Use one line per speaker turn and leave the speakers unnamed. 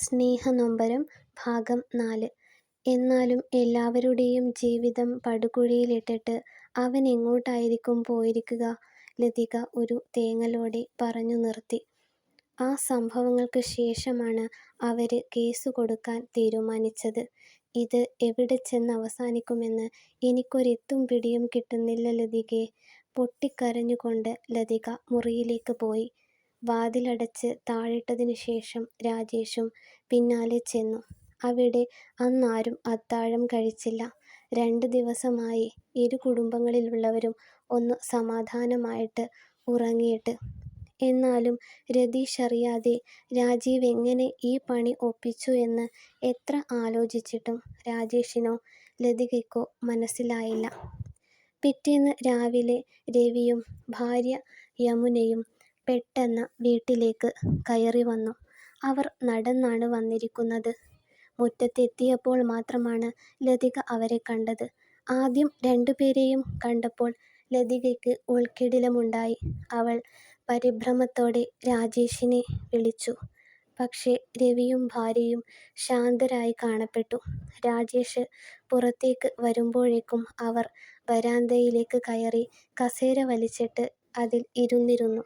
സ്നേഹനൊമ്പരം ഭാഗം നാല് എന്നാലും എല്ലാവരുടെയും ജീവിതം പടുകുഴിയിലിട്ടിട്ട് അവൻ എങ്ങോട്ടായിരിക്കും പോയിരിക്കുക ലതിക ഒരു തേങ്ങലോടെ പറഞ്ഞു നിർത്തി. ആ സംഭവങ്ങൾക്ക് ശേഷമാണ് അവർ കേസ് കൊടുക്കാൻ തീരുമാനിച്ചത്. ഇത് എവിടെ ചെന്ന് അവസാനിക്കുമെന്ന് എനിക്കൊരെത്തും പിടിയും കിട്ടുന്നില്ല ലതികയെ പൊട്ടിക്കരഞ്ഞുകൊണ്ട് ലതിക മുറിയിലേക്ക് പോയി. വാതിലടച്ച് താഴിട്ടതിനു ശേഷം രാജേഷും പിന്നാലെ ചെന്നു. അവിടെ അന്നാരും അത്താഴം കഴിച്ചില്ല. രണ്ട് ദിവസമായി ഇരു കുടുംബങ്ങളിലുള്ളവരും ഒന്ന് സമാധാനമായിട്ട് ഉറങ്ങിയിട്ട്. എന്നാലും രാജീവ് എങ്ങനെ ഈ പണി ഒപ്പിച്ചു എന്ന് എത്ര ആലോചിച്ചിട്ടും രാജേഷിനോ ലതികയ്ക്കോ മനസ്സിലായില്ല. പിറ്റേന്ന് രാവിലെ രവിയും ഭാര്യ യമുനയും പെട്ടെന്ന് വീട്ടിലേക്ക് കയറി വന്നു അവർ നടന്നാണ് വന്നിരിക്കുന്നത്. മുറ്റത്തെത്തിയപ്പോൾ മാത്രമാണ് ലതിക അവരെ കണ്ടത്. ആദ്യം രണ്ടുപേരെയും കണ്ടപ്പോൾ ലതികയ്ക്ക് ഉൾക്കിടിലമുണ്ടായി. അവൾ പരിഭ്രമത്തോടെ രാജേഷിനെ വിളിച്ചു. പക്ഷേ രവിയും ഭാര്യയും ശാന്തരായി കാണപ്പെട്ടു. രാജേഷ് പുറത്തേക്ക് വരുമ്പോഴേക്കും അവർ വരാന്തയിലേക്ക് കയറി കസേര വലിച്ചിട്ട് അതിൽ ഇരുന്നിരുന്നു.